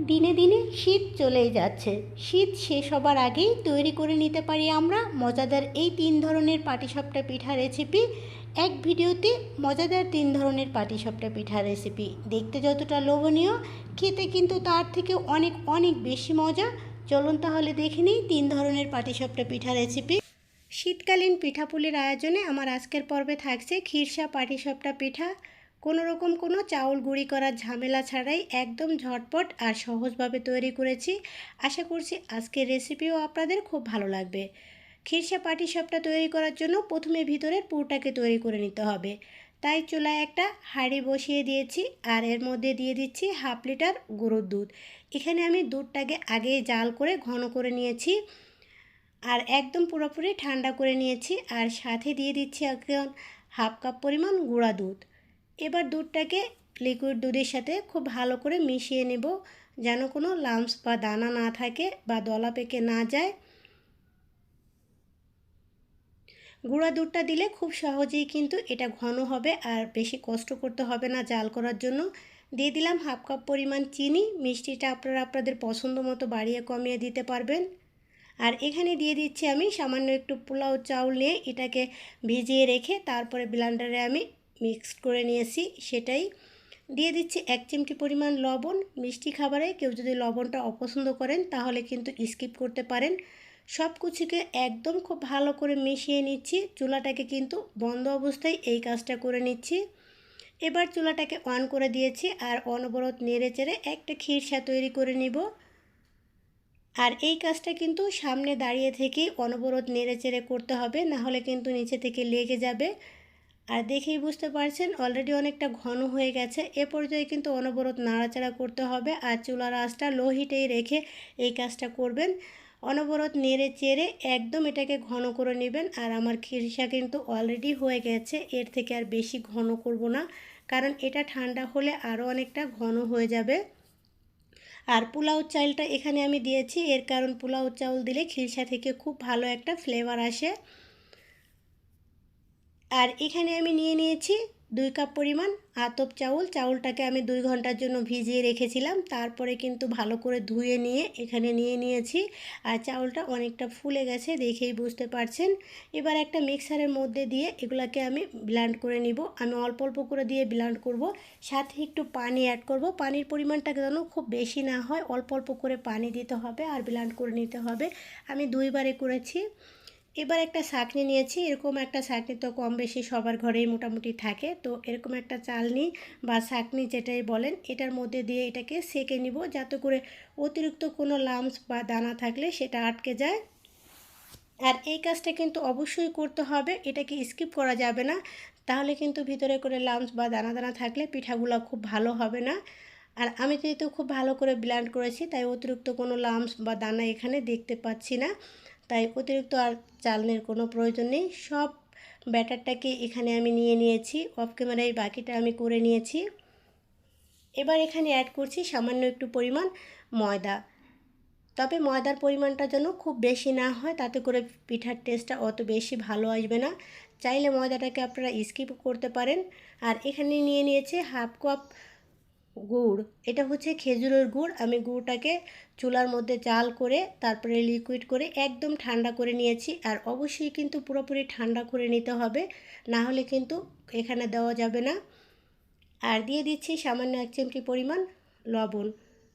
দিনে দিনে শীত চলেই যাচ্ছে। শীত শেষ হবার আগেই তৈরি করে নিতে পারি আমরা মজাদার এই তিন ধরনের পাটিসাপটা পিঠা রেসিপি এক ভিডিওতে মজাদার তিন ধরনের পাটিসাপটা পিঠা রেসিপি দেখতে যতটা লোভনীয়, খেতে কিন্তু তার থেকে অনেক অনেক বেশি মজা। চলুন তাহলে দেখে নিই তিন ধরনের পাটিসাপটা পিঠা রেসিপি শীতকালীন পিঠাপুলির আয়োজনে আমার আজকের পর্বে থাকছে ক্ষীরসা পাটিসাপটা পিঠা। কোনো রকম কোনো চাউল গুঁড়ি করার ঝামেলা ছাড়াই একদম ঝটপট আর সহজভাবে তৈরি করেছি। আশা করছি আজকের রেসিপিও আপনাদের খুব ভালো লাগবে। ক্ষীরসা পাটিসাপটা তৈরি করার জন্য প্রথমে ভিতরের পুরটাকে তৈরি করে নিতে হবে। তাই চুলায় একটা হাঁড়ি বসিয়ে দিয়েছি আর এর মধ্যে দিয়ে দিচ্ছি হাফ লিটার গরুর দুধ। এখানে আমি দুধটাকে আগেই জাল করে ঘন করে নিয়েছি আর একদম পুরোপুরি ঠান্ডা করে নিয়েছি আর সাথে দিয়ে দিচ্ছি এখন হাফ কাপ পরিমাণ গুঁড়া দুধ। এবার দুধটাকে লিকুইড দুধের সাথে খুব ভালো করে মিশিয়ে নেব যেন কোনো লাম্পস বা দানা না থাকে বা দলা পেকে না যায়। গুঁড়া দুধটা দিলে খুব সহজেই কিন্তু এটা ঘন হবে আর বেশি কষ্ট করতে হবে না জাল করার জন্য। দিয়ে দিলাম হাফ কাপ পরিমাণ চিনি, মিষ্টিটা আপনারা আপনাদের পছন্দ মতো বাড়িয়ে কমিয়ে দিতে পারবেন। আর এখানে দিয়ে দিচ্ছি আমি সামান্য একটু পোলাও চাউল নিয়ে এটাকে ভিজিয়ে রেখে তারপরে ব্লান্ডারে আমি মিক্স করে নিয়েছি, সেটাই। দিয়ে দিচ্ছি এক চিমটি পরিমাণ লবণ। মিষ্টি খাবারে কেউ যদি লবণটা অপছন্দ করেন, তাহলে কিন্তু স্কিপ করতে পারেন। সব কিছুকে একদম খুব ভালো করে মিশিয়ে নিচ্ছি। চুলাটাকে কিন্তু বন্ধ অবস্থায় এই কাজটা করে নিচ্ছি। এবার চুলাটাকে অন করে দিয়েছি আর অনবরত নেড়ে চেড়ে একটা ক্ষীরসা তৈরি করে নিব। আর এই কাজটা কিন্তু সামনে দাঁড়িয়ে থেকেই অনবরত নেড়ে চেড়ে করতে হবে না হলে কিন্তু নিচে থেকে লেগে যাবে। আর দেখেই বুঝতে পারছেন অলরেডি অনেকটা ঘন হয়ে গেছে। এ পর্যায়ে কিন্তু অনবরত নাড়াচাড়া করতে হবে আর চুলার আঁচটা লো হিটেই রেখে এই কাজটা করবেন। অনবরত নেড়ে চেড়ে একদম এটাকে ঘন করে নেবেন আর আমার খিরসা কিন্তু অলরেডি হয়ে গেছে, এর থেকে আর বেশি ঘন করব না, কারণ এটা ঠান্ডা হলে আরও অনেকটা ঘন হয়ে যাবে। আর পোলাও চালটা এখানে আমি দিয়েছি, এর কারণ পোলাও চাউল দিলে খিরসা থেকে খুব ভালো একটা ফ্লেভার আসে। আর এখানে আমি নিয়ে নিয়েছি দুই কাপ পরিমাণ আতপ চাউল। চাউলটাকে আমি দুই ঘণ্টার জন্য ভিজিয়ে রেখেছিলাম। তারপরে কিন্তু ভালো করে ধুয়ে নিয়ে এখানে নিয়ে নিয়েছি। আর চাউলটা অনেকটা ফুলে গেছে দেখেই বুঝতে পারছেন। এবার একটা মিক্সারের মধ্যে দিয়ে এগুলাকে আমি ব্ল্যান্ড করে নিব। আমি অল্প অল্প করে দিয়ে ব্লান্ড করব। সাথে একটু পানি অ্যাড করব। পানির পরিমাণটা যেন খুব বেশি না হয়। অল্প অল্প করে পানি দিতে হবে আর ব্লান্ড করে নিতে হবে। আমি দুইবারে করেছি। এবার একটা শাকনি নিয়েছি। এরকম একটা শাকনি তো কম বেশি সবার ঘরেই মোটামুটি থাকে। তো এরকম একটা চালনি বা শাকনি যেটাই বলেন, এটার মধ্যে দিয়ে এটাকে সেকে নিব। যাতে করে অতিরিক্ত কোনো লামস বা দানা থাকলে সেটা আটকে যায়। আর এই কাজটা কিন্তু অবশ্যই করতে হবে। এটাকে স্কিপ করা যাবে না। তাহলে কিন্তু ভিতরে করে লামস বা দানা দানা থাকলে পিঠাগুলো খুব ভালো হবে না। আর আমি যেহেতু খুব ভালো করে ব্ল্যান্ড করেছি, তাই অতিরিক্ত কোনো লামস বা দানা এখানে দেখতে পাচ্ছি না। তাই অতিরিক্ত আর চালনের কোনো প্রয়োজন নেই। সব ব্যাটারটাকে এখানে আমি নিয়ে নিয়েছি। অফ ক্যামেরায় বাকিটা আমি করে নিয়েছি। এবার এখানে অ্যাড করছি সামান্য একটু পরিমাণ ময়দা। তবে ময়দার পরিমাণটা যেন খুব বেশি না হয়, তাতে করে পিঠার টেস্টটা অত বেশি ভালো আসবে না। চাইলে ময়দাটাকে আপনারা স্কিপ করতে পারেন। আর এখানে নিয়ে নিয়েছে হাফ কাপ গুড়, এটা হচ্ছে খেজুরের গুড়। আমি গুড়টাকে চুলার মধ্যে জাল করে, তারপরে লিকুইড করে একদম ঠান্ডা করে নিয়েছি। আর অবশ্যই কিন্তু পুরোপুরি ঠান্ডা করে নিতে হবে, না হলে কিন্তু এখানে দেওয়া যাবে না। আর দিয়ে দিচ্ছি সামান্য এক চিমটি পরিমাণ লবণ।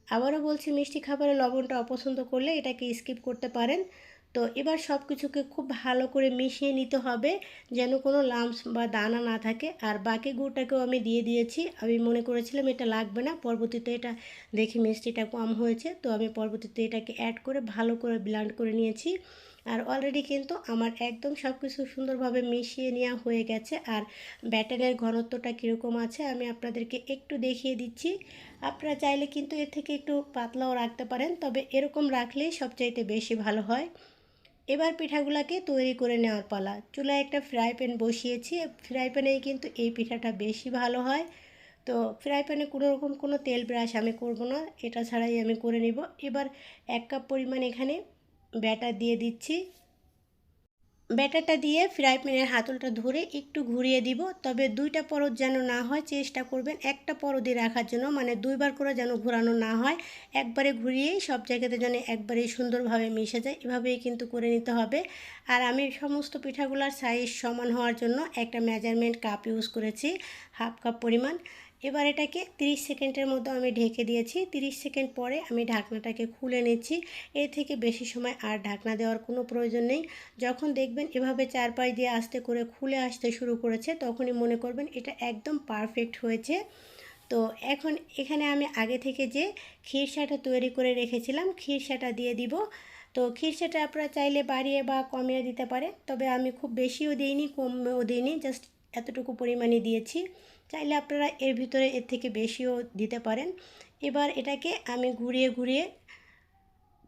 আবারও বলছি, মিষ্টি খাবারে লবণটা অপছন্দ করলে এটাকে স্কিপ করতে পারেন। তো এবার সব কিছুকে খুব ভালো করে মিশিয়ে নিতে হবে, যেন কোনো লামস বা দানা না থাকে। আর বাকি গুড়টাকেও আমি দিয়ে দিয়েছি। আমি মনে করেছিলাম এটা লাগবে না, পরবর্তীতে এটা দেখি মিষ্টিটা কম হয়েছে, তো আমি পরবর্তীতে এটাকে অ্যাড করে ভালো করে ব্লান্ড করে নিয়েছি। আর অলরেডি কিন্তু আমার একদম সব কিছু সুন্দরভাবে মিশিয়ে নেওয়া হয়ে গেছে। আর ব্যাটারের ঘনত্বটা কীরকম আছে আমি আপনাদেরকে একটু দেখিয়ে দিচ্ছি। আপনারা চাইলে কিন্তু এর থেকে একটু পাতলাও রাখতে পারেন, তবে এরকম রাখলেই সবচাইতে বেশি ভালো হয়। এবার পিঠাগুলাকে তৈরি করে নেওয়ার পালা। চুলায় একটা ফ্রাই প্যান বসিয়েছি। ফ্রাই প্যানেই কিন্তু এই পিঠাটা বেশি ভালো হয়। তো ফ্রাই প্যানে কোনো রকম কোনো তেল ব্রাশ আমি করব না। এটা ছাড়াই আমি করে নিব। এবার এক কাপ পরিমাণ এখানে ব্যাটার দিয়ে দিচ্ছি। ব্যাটারটা দিয়ে ফ্রাই প্যানের হাতলটা ধরে একটু ঘুরিয়ে দিব, তবে দুইটা পরত যেন না হয়, চেষ্টা করবেন একটা পরদই রাখার জন্য মানে দুইবার করে যেন ঘোরানো না হয়, একবারে ঘুরিয়েই সব জায়গাতে যেন একবারেই সুন্দরভাবে মিশে যায়, এভাবেই কিন্তু করে নিতে হবে। আর আমি সমস্ত পিঠাগুলার সাইজ সমান হওয়ার জন্য একটা মেজারমেন্ট কাপ ইউজ করেছি হাফ কাপ পরিমাণ। এবার এটাকে 30 সেকেন্ডের মতো আমি ঢেকে দিয়েছি। 30 সেকেন্ড পরে আমি ঢাকনাটাকে খুলে নিচ্ছি। এর থেকে বেশি সময় আর ঢাকনা দেওয়ার কোনো প্রয়োজন নেই। যখন দেখবেন এভাবে চারপাশ দিয়ে আস্তে করে খুলে আসতে শুরু করেছে, তখনই মনে করবেন এটা একদম পারফেক্ট হয়েছে। তো এখন এখানে আমি আগে থেকে যে খিরসাটা তৈরি করে রেখেছিলাম খিরসাটা দিয়ে দিব। তো খিরসাটা আপনারা চাইলে বাড়িয়ে বা কমিয়ে দিতে পারে তবে আমি খুব বেশিও দিইনি, কমও দিইনি, জাস্ট এতটুকু পরিমাণে দিয়েছি। চাইলে আপনারা এর ভিতরে এর থেকে বেশিও দিতে পারেন। এবার এটাকে আমি ঘুরিয়ে ঘুরিয়ে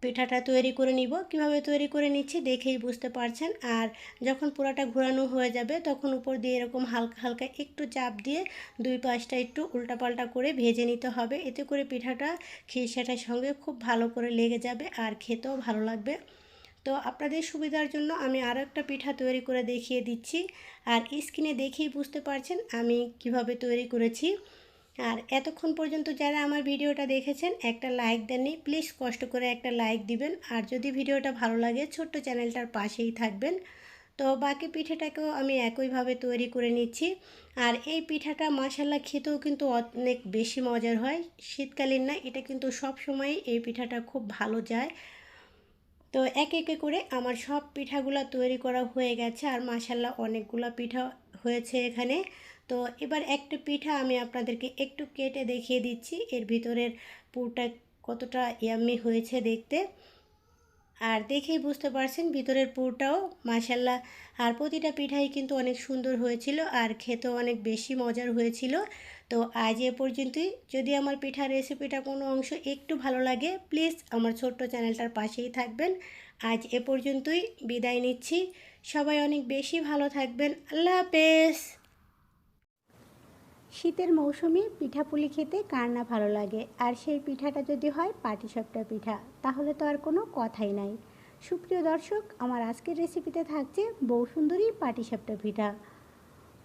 পিঠাটা তৈরি করে নিব। কীভাবে তৈরি করে নিচ্ছি দেখেই বুঝতে পারছেন। আর যখন পুরাটা ঘোরানো হয়ে যাবে তখন উপর দিয়ে এরকম হালকা হালকা একটু চাপ দিয়ে দুই পাশটা একটু উল্টাপাল্টা করে ভেজে নিতে হবে। এতে করে পিঠাটা খিরসাটার সঙ্গে খুব ভালো করে লেগে যাবে আর খেতেও ভালো লাগবে। তো আপনাদের সুবিধার জন্য আমি আরও একটা পিঠা তৈরি করে দেখিয়ে দিচ্ছি। আর স্ক্রিনে দেখেই বুঝতে পারছেন আমি কীভাবে তৈরি করেছি। আর এতক্ষণ পর্যন্ত যারা আমার ভিডিওটা দেখেছেন, একটা লাইক দেননি, প্লিজ কষ্ট করে একটা লাইক দিবেন। আর যদি ভিডিওটা ভালো লাগে, ছোট্ট চ্যানেলটার পাশেই থাকবেন। তো বাকি পিঠাটাকেও আমি একইভাবে তৈরি করে নিচ্ছি। আর এই পিঠাটা মশালা খেতেও কিন্তু অনেক বেশি মজার হয়। শীতকালীন না, এটা কিন্তু সব সময় এই পিঠাটা খুব ভালো যায়। তো এক একে করে আমার সব পিঠাগুলো তৈরি করা হয়ে গেছে আর মাসাল্লাহ অনেকগুলো পিঠা হয়েছে এখানে। তো এবার একটা পিঠা আমি আপনাদেরকে একটু কেটে দেখিয়ে দিচ্ছি। এর ভিতরের পুরটা কতটা ইয়াম্মি হয়েছে দেখতে। আর দেখেই বুঝতে পারছেন ভিতরের পুরটাও মাসাল্লাহ আর প্রতিটা পিঠাই কিন্তু অনেক সুন্দর হয়েছিল আর খেতেও অনেক বেশি মজার হয়েছিল। তো আজ এ পর্যন্তই। যদি আমার পিঠা রেসিপিটা কোনো অংশ একটু ভালো লাগে প্লিজ আমার ছোট্ট চ্যানেলটার পাশেই থাকবেন। আজ এ পর্যন্তই, বিদায় নিচ্ছি। সবাই অনেক বেশি ভালো থাকবেন। আল্লাহ হাফেজ। শীতের মৌসুমে পিঠাপুলি খেতে কার না ভালো লাগে? আর সেই পিঠাটা যদি হয় পাটিসাপটা পিঠা। তাহলে তো আর কোনো কথাই নাই। সুপ্রিয় দর্শক, আমার আজকের রেসিপিতে থাকছে বউ সুন্দরী পাটিসাপটা পিঠা।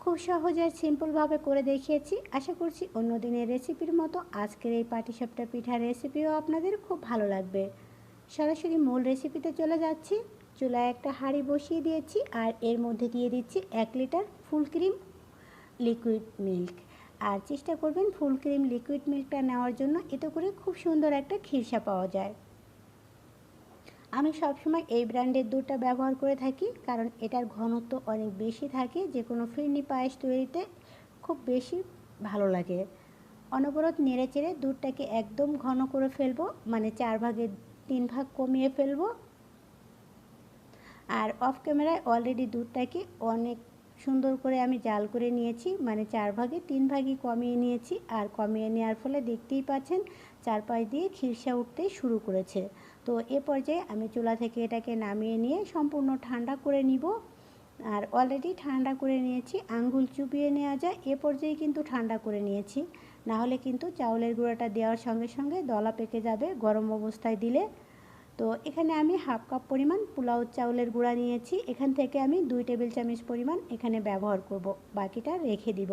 খুব সহজ আর সিম্পলভাবে করে দেখিয়েছি। আশা করছি অন্য দিনের রেসিপির মতো আজকের এই পাটিসাপটা পিঠার রেসিপিও আপনাদের খুব ভালো লাগবে। সরাসরি মূল রেসিপিতে চলে যাচ্ছি। চুলায় একটা হাঁড়ি বসিয়ে দিয়েছি আর এর মধ্যে দিয়ে দিচ্ছি এক litre full cream liquid milk আর চেষ্টা করবেন ফুল ক্রিম লিকুইড মিল্কটা নেওয়ার জন্য। এতে করে খুব সুন্দর একটা খিরসা পাওয়া যায়। আমি সবসময় এই ব্র্যান্ডের দুধটা ব্যবহার করে থাকি, কারণ এটার ঘনত্ব অনেক বেশি থাকে যে কোনো ফিরনি পায়েস তৈরিতে খুব বেশি ভালো লাগে। অনবরত নেড়ে চেড়ে দুধটাকে একদম ঘন করে ফেলব মানে চার ভাগের তিন ভাগ কমিয়ে ফেলব। আর অফ ক্যামেরায় অলরেডি দুধটাকে অনেক সুন্দর করে আমি জাল করে নিয়েছি মানে চার ভাগে তিন ভাগই কমিয়ে নিয়েছি, আর কমিয়ে নেওয়ার ফলে দেখতেই পাচ্ছেন, চারপাশ দিয়ে খিরসা উঠতে শুরু করেছে। তো এ পর্যায়ে আমি চুলা থেকে এটাকে নামিয়ে নিয়ে সম্পূর্ণ ঠান্ডা করে নিব। আর অলরেডি ঠান্ডা করে নিয়েছি, আঙ্গুল চুপিয়ে নেওয়া যায়, এ পর্যায়ে কিন্তু ঠান্ডা করে নিয়েছি। না হলে কিন্তু চাউলের গুঁড়োটা দেওয়ার সঙ্গে সঙ্গে দলা পেকে যাবে গরম অবস্থায় দিলে। তো এখানে আমি হাফ কাপ পরিমাণ পোলাও চাউলের গুঁড়া নিয়েছি। এখান থেকে আমি দুই টেবিল চামচ পরিমাণ এখানে ব্যবহার করব। বাকিটা রেখে দিব।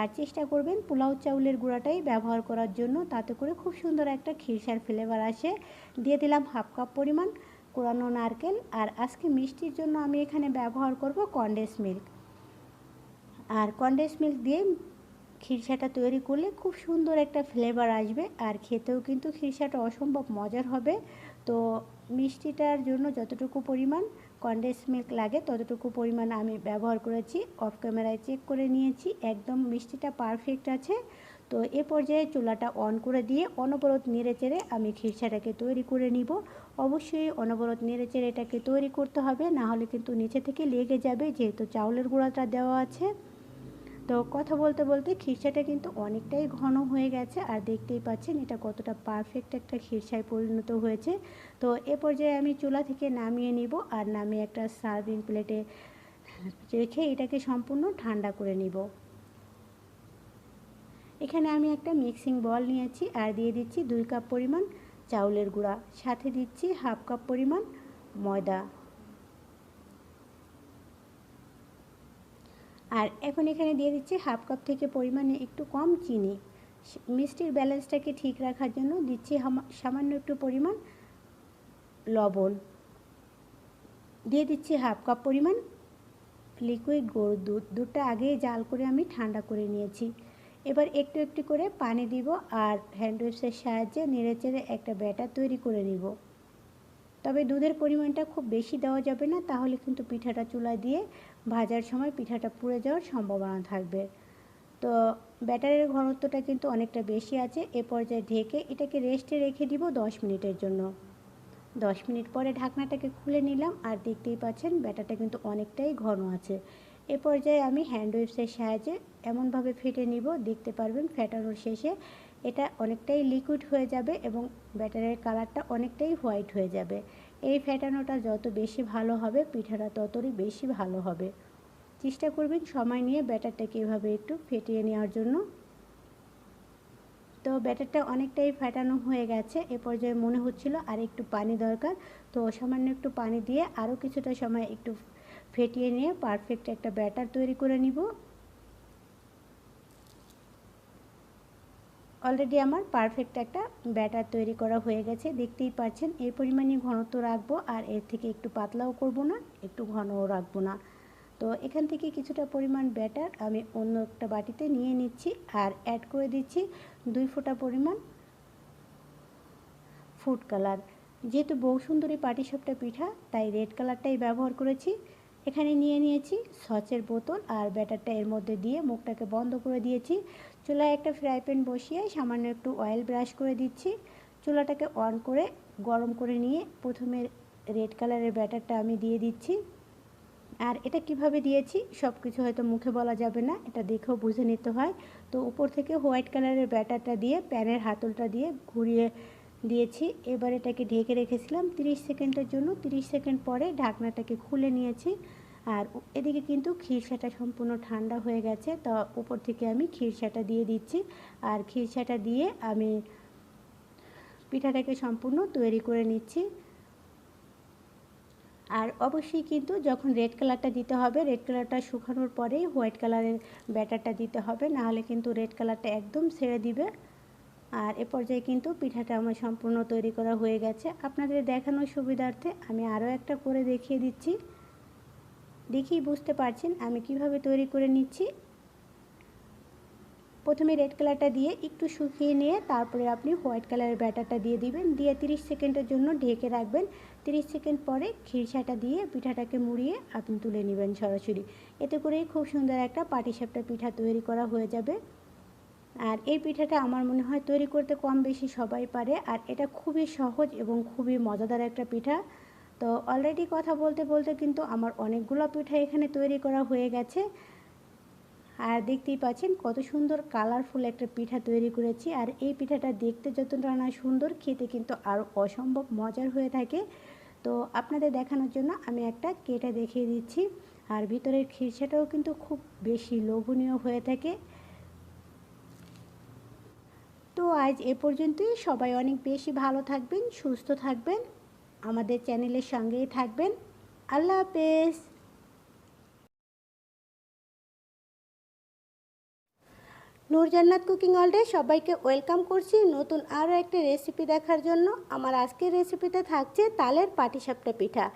আর চেষ্টা করবেন পোলাও চাউলের গুঁড়াটাই ব্যবহার করার জন্য, তাতে করে খুব সুন্দর একটা খিরসার ফ্লেভার আসে। দিয়ে দিলাম হাফ কাপ পরিমাণ কোরানো নারকেল আর আজকে মিষ্টির জন্য আমি এখানে ব্যবহার করব কন্ডেন্স মিল্ক। আর কন্ডেন্স মিল্ক দিয়ে খিরসাটা তৈরি করলে খুব সুন্দর একটা ফ্লেভার আসবে। আর খেতেও কিন্তু খিরসাটা অসম্ভব মজার হবে। তো মিষ্টিটার জন্য যতটুকু পরিমাণ কন্ডেন্স মিল্ক লাগে, ততটুকু পরিমাণ আমি ব্যবহার করেছি। অফ ক্যামেরায় চেক করে নিয়েছি, একদম মিষ্টিটা পারফেক্ট আছে। তো এ পর্যায়ে চুলাটা অন করে দিয়ে অনবরত নেড়ে চেড়ে আমি খিরসাটাকে তৈরি করে নিব। অবশ্যই অনবরত নেড়ে চেড়ে এটাকে তৈরি করতে হবে, না হলে কিন্তু নিচে থেকে লেগে যাবে, যেহেতু চাউলের গুঁড়াটা দেওয়া আছে। তো কথা বলতে বলতে খিরসাটা কিন্তু অনেকটাই ঘন হয়ে গেছে আর দেখতেই পাচ্ছেন এটা কতটা পারফেক্ট একটা খিরসায় পরিণত হয়েছে। তো এ পর্যায়ে আমি চুলা থেকে নামিয়ে নিব আর নামিয়ে একটা সার্ভিং প্লেটে রেখে এটাকে সম্পূর্ণ ঠান্ডা করে নিব। এখানে আমি একটা মিক্সিং বল নিয়েছি আর দিয়ে দিচ্ছি দুই কাপ পরিমাণ চাউলের গুঁড়া, সাথে দিচ্ছি হাফ কাপ পরিমাণ ময়দা। আর এখন এখানে দিয়ে দিচ্ছি হাফ কাপ থেকে পরিমাণে একটু কম চিনি। মিষ্টির ব্যালেন্সটাকে ঠিক রাখার জন্য দিচ্ছি সামান্য একটু পরিমাণ লবণ। দিয়ে দিচ্ছি হাফ কাপ পরিমাণ লিকুইড গরুর দুধ। দুধটা আগে জাল করে আমি ঠান্ডা করে নিয়েছি। এবার একটু একটু করে পানি দিব আর হ্যান্ড ওয়েভসের সাহায্যে নেড়ে চেড়ে একটা ব্যাটার তৈরি করে নিব। তবে দুধের পরিমাণটা খুব বেশি দেওয়া যাবে না, তাহলে কিন্তু পিঠাটা চুলায় দিয়ে ভাজার সময় পিঠাটা পুড়ে যাওয়ার সম্ভাবনা থাকবে। তো ব্যাটারের ঘনত্বটা কিন্তু অনেকটা বেশি আছে, এ পর্যায়ে ঢেকে এটাকে রেস্টে রেখে দিব দশ মিনিটের জন্য। দশ মিনিট পরে ঢাকনাটাকে খুলে নিলাম, আর দেখতেই পাচ্ছেন ব্যাটারটা কিন্তু অনেকটাই ঘন আছে। এ পর্যায়ে আমি হ্যান্ড ওয়েভসের সাহায্যে এমনভাবে ফেটে নিব, দেখতে পারবেন ফেটানোর শেষে এটা অনেকটাই লিকুইড হয়ে যাবে এবং ব্যাটারের কালারটা অনেকটাই হোয়াইট হয়ে যাবে। এই ফেটানোটা যত বেশি ভালো হবে, পিঠাটা ততই বেশি ভালো হবে। চেষ্টা করবেন সময় নিয়ে ব্যাটারটাকে এভাবে একটু ফেটিয়ে নেওয়ার জন্য। তো ব্যাটারটা অনেকটাই ফেটানো হয়ে গেছে, এ পর্যায়ে মনে হচ্ছিল আর একটু পানি দরকার। তো সামান্য একটু পানি দিয়ে আরও কিছুটা সময় একটু ফেটিয়ে নিয়ে পারফেক্ট একটা ব্যাটার তৈরি করে নিব। অলরেডি আমার পারফেক্ট একটা ব্যাটার তৈরি করা হয়ে গেছে। দেখতেই পাচ্ছেন এই পরিমাণে ঘনত্ব রাখব আর এর থেকে একটু পাতলাও করব না, একটু ঘনও রাখব না। তো এখান থেকে কিছুটা পরিমাণ ব্যাটার আমি অন্য একটা বাটিতে নিয়ে নিচ্ছি আর অ্যাড করে দিচ্ছি দুই ফোঁটা পরিমাণ ফুড কালার যেহেতু বউ সুন্দরী পাটিসাপটা পিঠা, তাই রেড কালারটাই ব্যবহার করেছি। এখানে নিয়ে নিয়েছি সচের বোতল আর ব্যাটারটা এর মধ্যে দিয়ে মুখটাকে বন্ধ করে দিয়েছি। চুলায় একটা ফ্রাই প্যান বসিয়ে সামান্য একটু অয়েল ব্রাশ করে দিচ্ছি। চুলাটাকে অন করে গরম করে নিয়ে প্রথমে রেড কালারের ব্যাটারটা আমি দিয়ে দিচ্ছি। আর এটা কীভাবে দিয়েছি সব কিছু হয়তো মুখে বলা যাবে না, এটা দেখেও বুঝে নিতে হয়। তো উপর থেকে হোয়াইট কালারের ব্যাটারটা দিয়ে প্যানের হাতলটা দিয়ে ঘুরিয়ে দিয়েছি। এবার এটাকে ঢেকে রেখেছিলাম 30 সেকেন্ডের জন্য। 30 সেকেন্ড পরে ঢাকনাটাকে খুলে নিয়েছি। আর এদিকে কিন্তু খিরসাটা সম্পূর্ণ ঠান্ডা হয়ে গেছে, তো উপর থেকে আমি খিরসাটা দিয়ে দিচ্ছি। আর খিরসাটা দিয়ে আমি পিঠাটাকে সম্পূর্ণ তৈরি করে নিচ্ছি। আর অবশ্যই কিন্তু যখন রেড কালারটা দিতে হবে রেড কালারটা শুকানোর পরেই হোয়াইট কালারের ব্যাটারটা দিতে হবে, নাহলে কিন্তু রেড কালারটা একদম ছেড়ে দিবে। আর এ পর্যায়ে কিন্তু পিঠাটা আমার সম্পূর্ণ তৈরি করা হয়ে গেছে। আপনাদের দেখানোর সুবিধার্থে আমি আরও একটা করে দেখিয়ে দিচ্ছি। দেখেই বুঝতে পারছেন আমি কীভাবে তৈরি করে নিচ্ছি। প্রথমে রেড কালারটা দিয়ে একটু শুকিয়ে নিয়ে তারপরে আপনি হোয়াইট কালারের ব্যাটারটা দিয়ে দিবেন। দিয়ে 30 সেকেন্ডের জন্য ঢেকে রাখবেন। 30 সেকেন্ড পরে খিরসাটা দিয়ে পিঠাটাকে মুড়িয়ে আপনি তুলে নেবেন সরাসরি। এতে করেই খুব সুন্দর একটা পাটিসাপটা পিঠা তৈরি করা হয়ে যাবে। আর এই পিঠাটা আমার মনে হয় তৈরি করতে কম বেশি সবাই পারে। আর এটা খুবই সহজ এবং খুবই মজাদার একটা পিঠা। তো অলরেডি কথা বলতে বলতে কিন্তু আমার অনেকগুলো পিঠা এখানে তৈরি করা হয়ে গেছে। আর দেখতেই পাচ্ছেন কত সুন্দর কালারফুল একটা পিঠা তৈরি করেছি। আর এই পিঠাটা দেখতে যতটা না সুন্দর, খেতে কিন্তু আরও অসম্ভব মজার হয়ে থাকে। তো আপনাদের দেখানোর জন্য আমি একটা কেটে দেখিয়ে দিচ্ছি। আর ভিতরের খিরসাটাও কিন্তু খুব বেশি লোভনীয় হয়ে থাকে। তো আজ এ পর্যন্তই। সবাই অনেক বেশি ভালো থাকবেন, সুস্থ থাকবেন। আমাদের চ্যানেলের সঙ্গেই থাকবেন। আল্লাহ হাফেজ। নূরজান্নাত কুকিং ওয়ার্ল্ডে সবাইকে ওয়েলকাম করছি নতুন আরও একটা রেসিপি দেখার জন্য। আমার আজকের রেসিপিতে থাকছে তালের পাটিসাপটা পিঠা।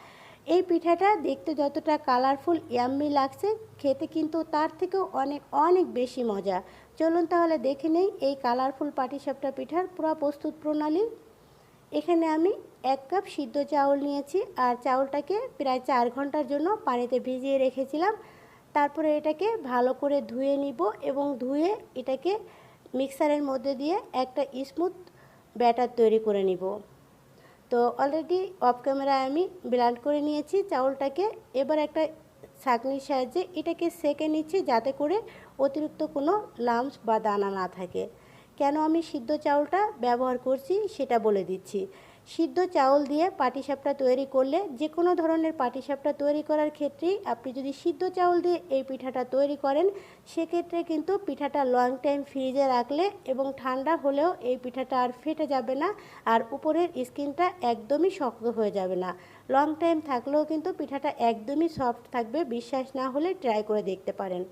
এই পিঠাটা দেখতে যতটা কালারফুল, ইয়াম্মি লাগছে, খেতে কিন্তু তার থেকেও অনেক অনেক বেশি মজা। চলুন তাহলে দেখে নেই এই কালারফুল পাটিসাপটা পিঠার পুরো প্রস্তুত প্রণালী। এখানে আমি এক কাপ সিদ্ধ চাউল নিয়েছি আর চাউলটাকে প্রায় চার ঘণ্টার জন্য পানিতে ভিজিয়ে রেখেছিলাম। তারপরে এটাকে ভালো করে ধুয়ে নিব এবং ধুয়ে এটাকে মিক্সারের মধ্যে দিয়ে একটা স্মুথ ব্যাটার তৈরি করে নিব। তো অলরেডি অফ ক্যামেরায় আমি ব্লান্ড করে নিয়েছি চাউলটাকে। এবার একটা ছাঁকনির সাহায্যে এটাকে সেকে নিচ্ছি যাতে করে অতিরিক্ত কোনো লাম্পস বা দানা না থাকে। কেন আমি সিদ্ধ চাউলটা ব্যবহার করছি সেটা বলে দিচ্ছি। সিদ্ধ চাউল দিয়ে পাটিসাপটা তৈরি করলে যে কোনো ধরনের পাটিসাপটা তৈরি করার ক্ষেত্রেই আপনি যদি সিদ্ধ চাউল দিয়ে এই পিঠাটা তৈরি করেন, সেক্ষেত্রে কিন্তু পিঠাটা লং টাইম ফ্রিজে রাখলে এবং ঠান্ডা হলেও এই পিঠাটা আর ফেটে যাবে না আর উপরের স্কিনটা একদমই শক্ত হয়ে যাবে না। লং টাইম থাকলেও কিন্তু পিঠাটা একদমই সফট থাকবে, বিশ্বাস না হলে ট্রাই করে দেখতে পারেন।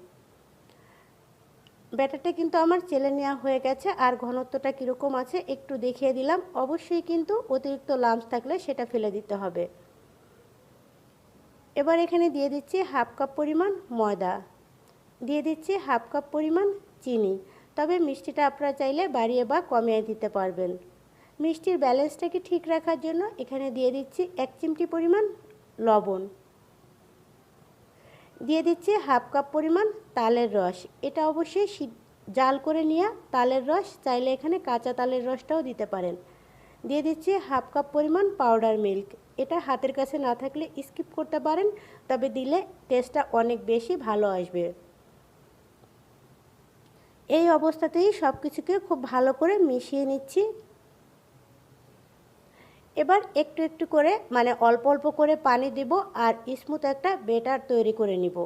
ব্যাটারটা কিন্তু আমার চেলে নেওয়া হয়ে গেছে, আর ঘনত্বটা কীরকম আছে একটু দেখিয়ে দিলাম। অবশ্যই কিন্তু অতিরিক্ত লামস থাকলে সেটা ফেলে দিতে হবে। এবার এখানে দিয়ে দিচ্ছি হাফ কাপ পরিমাণ ময়দা। দিয়ে দিচ্ছি হাফ কাপ পরিমাণ চিনি। তবে মিষ্টিটা আপনারা চাইলে বাড়িয়ে বা কমিয়ে দিতে পারবেন। মিষ্টির ব্যালেন্সটাকে ঠিক রাখার জন্য এখানে দিয়ে দিচ্ছি এক চিমটি পরিমাণ লবণ। দিয়ে দিচ্ছি হাফ কাপ পরিমাণ তালের রস। এটা অবশ্যই জাল করে নিয়ে তালের রস, চাইলে এখানে কাঁচা তালের রসটাও দিতে পারেন। দিয়ে দিচ্ছি হাফ কাপ পরিমাণ পাউডার মিল্ক। এটা হাতের কাছে না থাকলে স্কিপ করতে পারেন, তবে দিলে টেস্টটা অনেক বেশি ভালো আসবে। এই অবস্থাতেই সব কিছুকে খুব ভালো করে মিশিয়ে নিচ্ছি। এবার একটু একটু করে মানে অল্প অল্প করে পানি দিব আর স্মুথ একটা বেটার তৈরি করে নিব।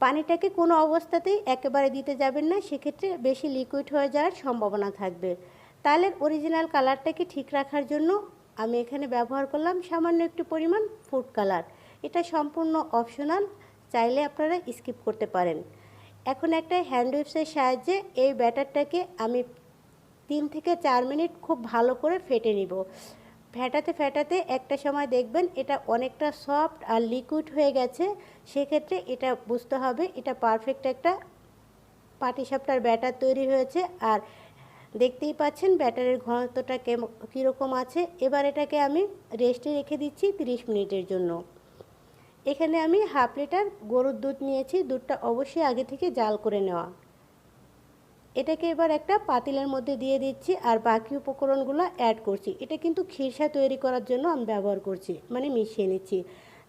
পানিটাকে কোনো অবস্থাতেই একেবারে দিতে যাবেন না, সেক্ষেত্রে বেশি লিকুইড হয়ে যাওয়ার সম্ভাবনা থাকবে। তালের অরিজিনাল কালারটাকে ঠিক রাখার জন্য আমি এখানে ব্যবহার করলাম সামান্য একটু পরিমাণ ফুড কালার এটা সম্পূর্ণ অপশনাল চাইলে আপনারা স্কিপ করতে পারেন। এখন একটা হ্যান্ড সাহায্যে এই ব্যাটারটাকে আমি তিন থেকে চার মিনিট খুব ভালো করে ফেটে নিব। ফেটাতে ফেটাতে একটা সময় দেখবেন এটা অনেকটা সফট আর লিকুইড হয়ে গেছে। সেক্ষেত্রে এটা বুঝতে হবে, এটা পারফেক্ট একটা পাটিসাপটার ব্যাটার তৈরি হয়েছে। আর দেখতেই পাচ্ছেন ব্যাটারের ঘনত্বটা কেম, কীরকম আছে। এবার এটাকে আমি রেস্টে রেখে দিচ্ছি 30 মিনিটের জন্য। এখানে আমি হাফ লিটার গরুর দুধ নিয়েছি। দুধটা অবশ্যই আগে থেকে জাল করে নেওয়া। এটাকে এবার একটা পাতিলের মধ্যে দিয়ে দিচ্ছি আর বাকি উপকরণগুলো অ্যাড করছি। এটা কিন্তু খিরসা তৈরি করার জন্য আমি ব্যবহার করছি মানে মিশিয়ে নিচ্ছি।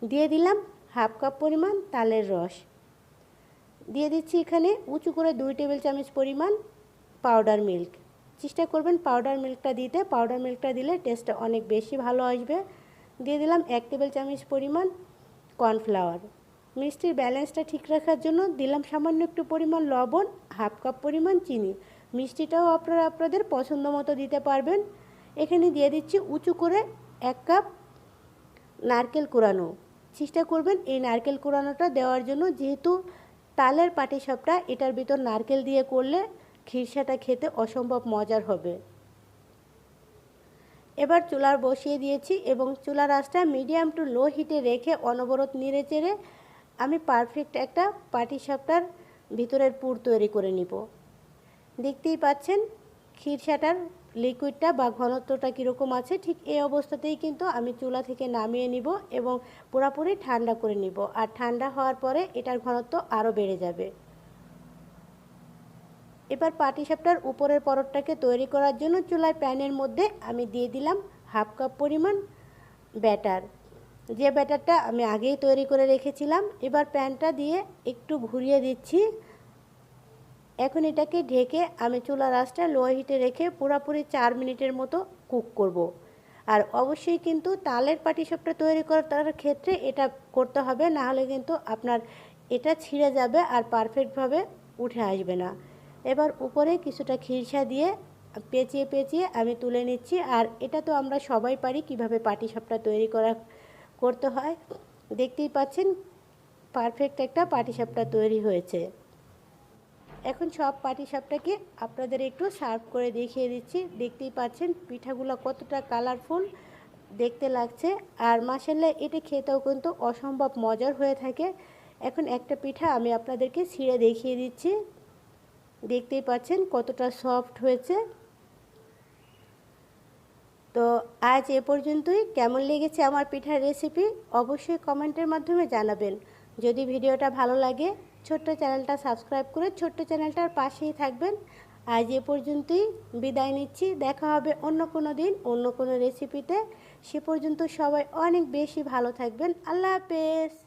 দিয়ে দিলাম হাফ কাপ পরিমাণ তালের রস। দিয়ে দিচ্ছি এখানে উঁচু করে দুই টেবিল চামচ পরিমাণ পাউডার মিল্ক চেষ্টা করবেন পাউডার মিল্কটা দিতে। পাউডার মিল্কটা দিলে টেস্টটা অনেক বেশি ভালো আসবে। দিয়ে দিলাম এক টেবিল চামচ পরিমাণ কর্নফ্লাওয়ার মিষ্টির ব্যালেন্সটা ঠিক রাখার জন্য দিলাম সামান্য একটু পরিমাণ লবণ, হাফ কাপ পরিমাণ চিনি। মিষ্টিটাও আপনারা আপনাদের পছন্দ মতো দিতে পারবেন। এখানে দিয়ে দিচ্ছি উঁচু করে এক কাপ নারকেল কোরানো চেষ্টা করবেন এই নারকেল কোরানোটা দেওয়ার জন্য, যেহেতু তালের পাটিসাপটা এটার ভিতর নারকেল দিয়ে করলে খিরসাটা খেতে অসম্ভব মজার হবে। এবার চুলার বসিয়ে দিয়েছি এবং চুলার আঁচটা মিডিয়াম টু লো হিটে রেখে অনবরত নেড়ে চেড়ে আমি পারফেক্ট একটা পাটিসাপটার ভিতরের পুর তৈরি করে নিব। দেখতেই পাচ্ছেন খিরসাটার লিকুইডটা বা ঘনত্বটা কীরকম আছে, ঠিক এই অবস্থাতেই কিন্তু আমি চুলা থেকে নামিয়ে নিব এবং পুরোপুরি ঠান্ডা করে নিব। আর ঠান্ডা হওয়ার পরে এটার ঘনত্ব আরও বেড়ে যাবে। এবার পাটিসাপটার উপরের পরতটাকে তৈরি করার জন্য চুলায় প্যানের মধ্যে আমি দিয়ে দিলাম হাফ কাপ পরিমাণ ব্যাটার। যে ব্যাটারটা আমি আগেই তৈরি করে রেখেছিলাম, এবার প্যানটা দিয়ে একটু ঘুরিয়ে দিচ্ছি এখন এটাকে ঢেকে আমি চুলা আঁচটা লো হিটে রেখে পুরোপুরি চার মিনিটের মতো কুক করব। আর অবশ্যই কিন্তু তালের পাটিসাপটা তৈরি করার ক্ষেত্রে এটা করতে হবে, না হলে কিন্তু আপনার এটা ছিঁড়ে যাবে আর পারফেক্টভাবে উঠে আসবে না এবার উপরে কিছুটা খিরসা দিয়ে পেঁচিয়ে পেঁচিয়ে আমি তুলে নিচ্ছি, আর এটা তো আমরা সবাই পারি কীভাবে পাটিসাপটা তৈরি করা করতে হয়। দেখতেই পাচ্ছেন পারফেক্ট একটা পাটিসাপটা তৈরি হয়েছে। এখন সব পাটিসাপটাকে আপনাদের একটু সার্ভ করে দেখিয়ে দিচ্ছি। দেখতেই পাচ্ছেন, পিঠাগুলো কতটা কালারফুল দেখতে লাগছে। আর মাসাল্লাহ এটা খেতেও কিন্তু অসম্ভব মজার হয়ে থাকে। এখন একটা পিঠা আমি আপনাদেরকে ছিঁড়ে দেখিয়ে দিচ্ছি। দেখতেই পাচ্ছেন কতটা সফট হয়েছে। তো আজ এ পর্যন্তই। কেমন লেগেছে আমার পিঠার রেসিপি অবশ্যই কমেন্টের মাধ্যমে জানাবেন। যদি ভিডিওটা ভালো লাগে, ছোট্ট চ্যানেলটা সাবস্ক্রাইব করে ছোট্ট চ্যানেলটার পাশেই থাকবেন। আজ এ পর্যন্তই, বিদায় নিচ্ছি। দেখা হবে অন্য কোনো দিন, অন্য কোনো রেসিপিতে সে পর্যন্ত সবাই অনেক বেশি ভালো থাকবেন। আল্লাহ হাফেজ।